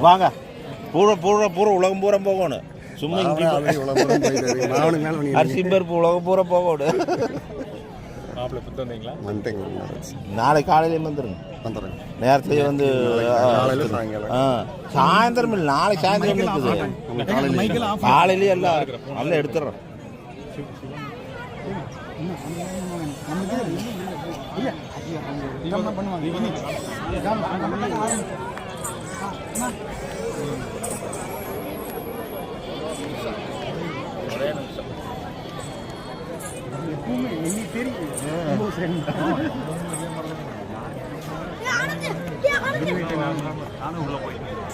வாங்க பூரா பூரா பூரா உலகம் பூரா போகணும் சும்மா இங்கே அரிசி பருப்பு உலகம் பூரா போகணும் நாளை காலையில வந்துருங்க வந்துடுறேன் நேரத்துலயே வந்து காலையில சாயங்காலம் ஆ, சாயந்தரம் இல்லை நாளைக்கு சாயந்தரம் இருக்குது காலையிலேயே எல்லாம் எல்லாம் எடுத்துடுறோம்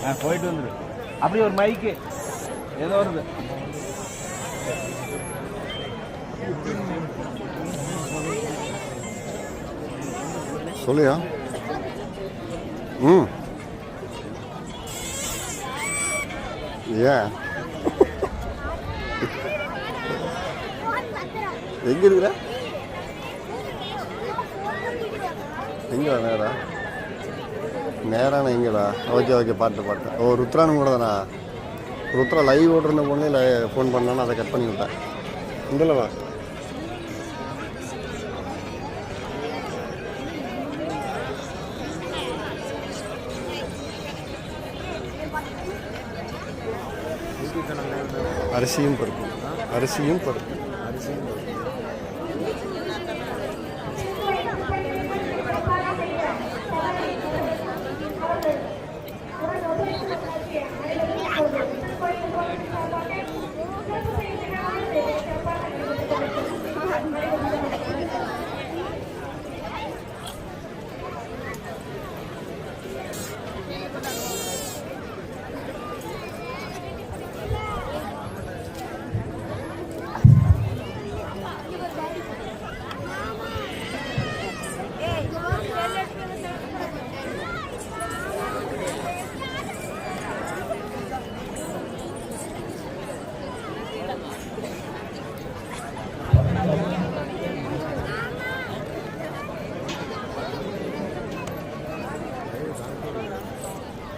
ஆ போயிட்டு வந்துரு அப்படி ஒரு மைக்கு ஏதோ வருது சொல்லியா? ம். ஏன் எங்க இருக்கிற? எங்கடா நேரா? நேரான எங்கடா? ஓகே ஓகே பாட்டு பாட்டு. ஓ ருத்ரானு கூட தானா? ருத்ரா லைவ் ஓட்டுருந்த பொண்ணு ஃபோன் பண்ணான்னு அதை கட் பண்ணி விட்டேன் இதில் அரிசியும் பருப்பு அரிசியும் பருப்பு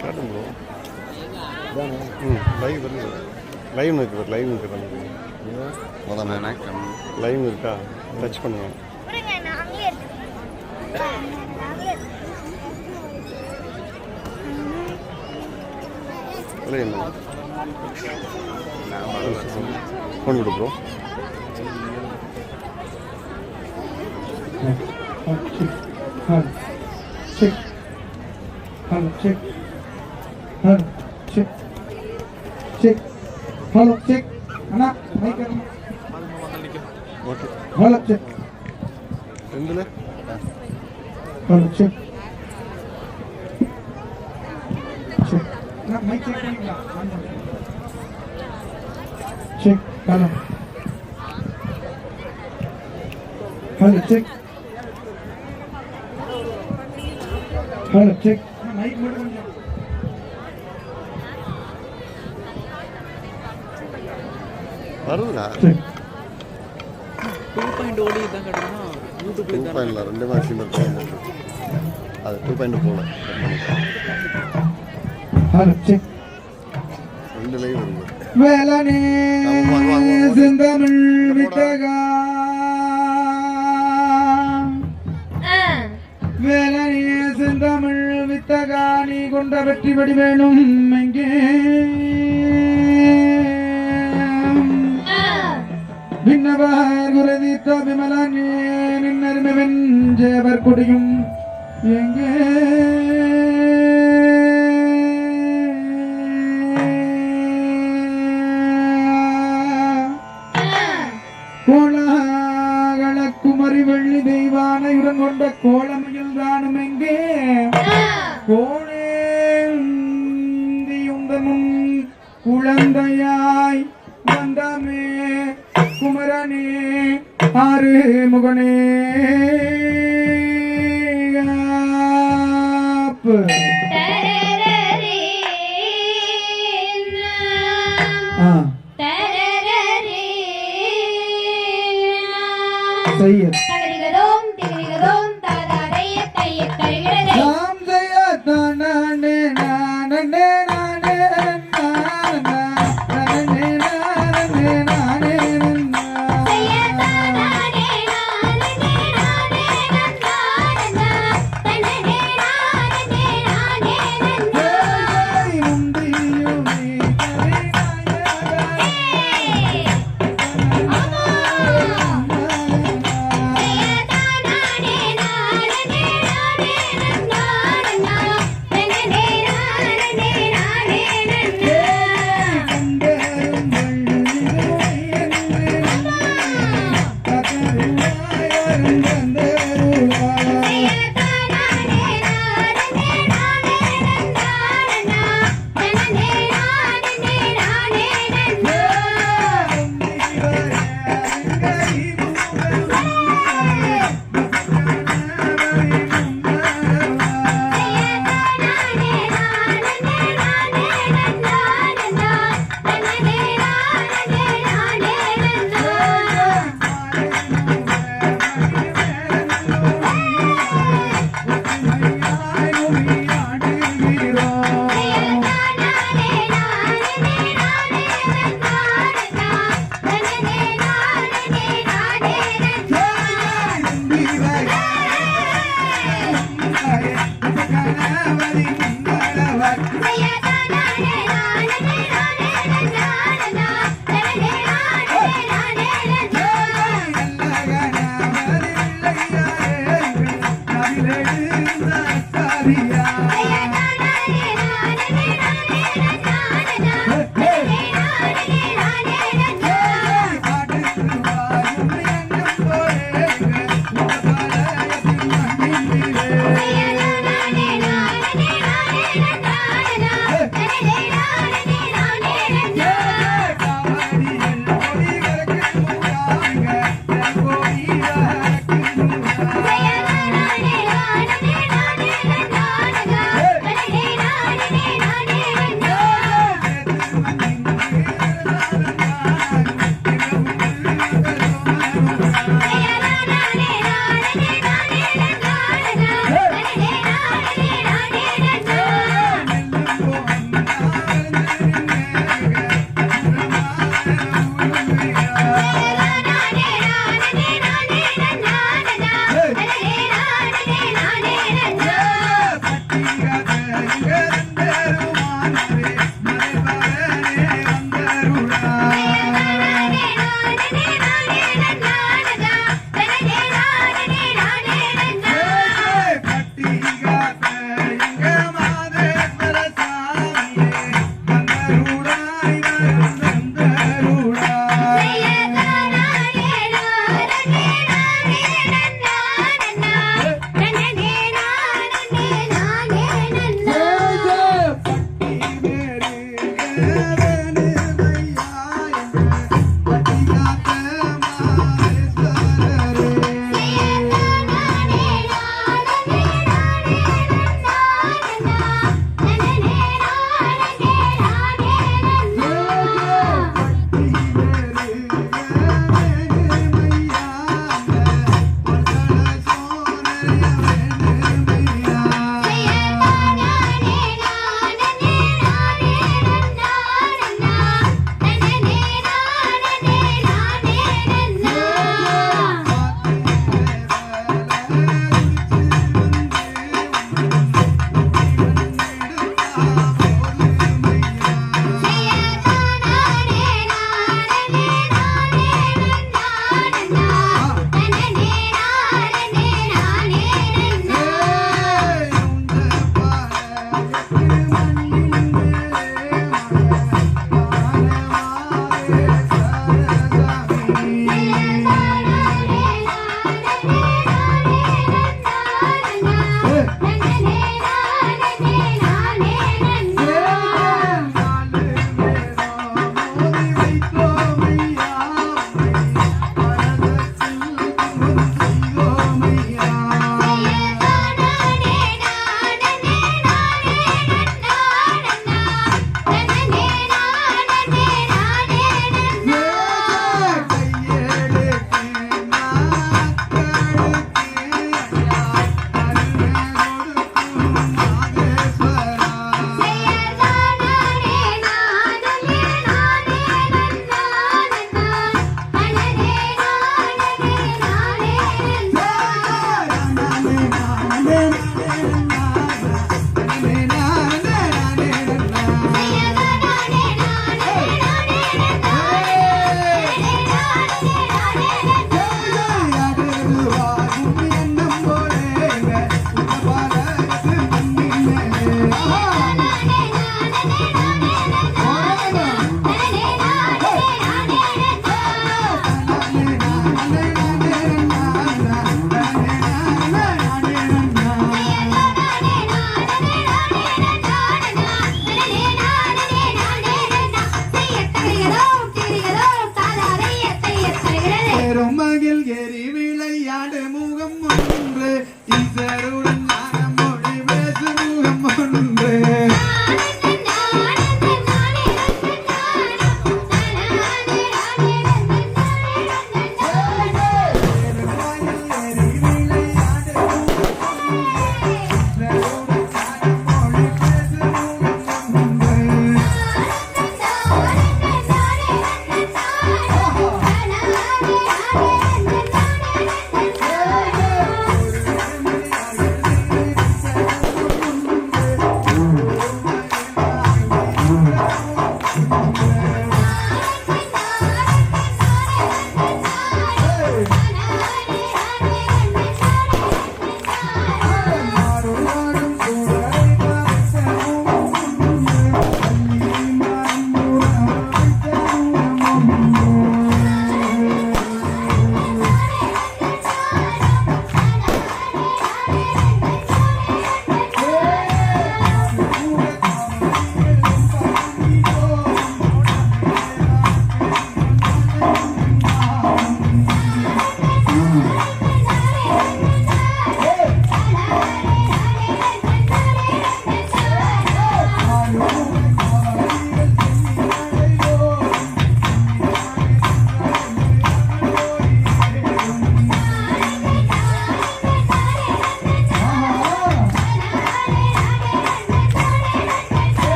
காட்டுங்க ப்ரோ ம் லைவ் வருது லைவ் இருக்குது லைவ் இருக்குது அதான் லைவ் இருக்கா? டச் பண்ணுங்க. நாங்களே இல்லை என்ன ஃபோன் கொடு bro check. Hello, check. Hello, Hello, check. அண்ணா ஹலோ செக் ரெண்டுல hello check check check check hello hello check hello check mic மட்டும் வருதுண்ணா டூ பாயிண்ட் ஓடி தான் கட்டணும் டூ யூடியூப்ல பாயிண்ட்ல ரெண்டு போட்டு அது டூ பாயிண்ட் போகல ஹலோ செக் ரெண்டு லைவ் வருது. வேலனே. செந்தமிழ் வித்தகா வேலனே செந்தமிழ் வித்தகா நீ கொண்ட வெற்றி படி வேணும் எங்கே விண்ணவர் குரதீர்த்த விமலனே நின்னருமை வெஞ்சவர் கொடியும் எங்கே सही है।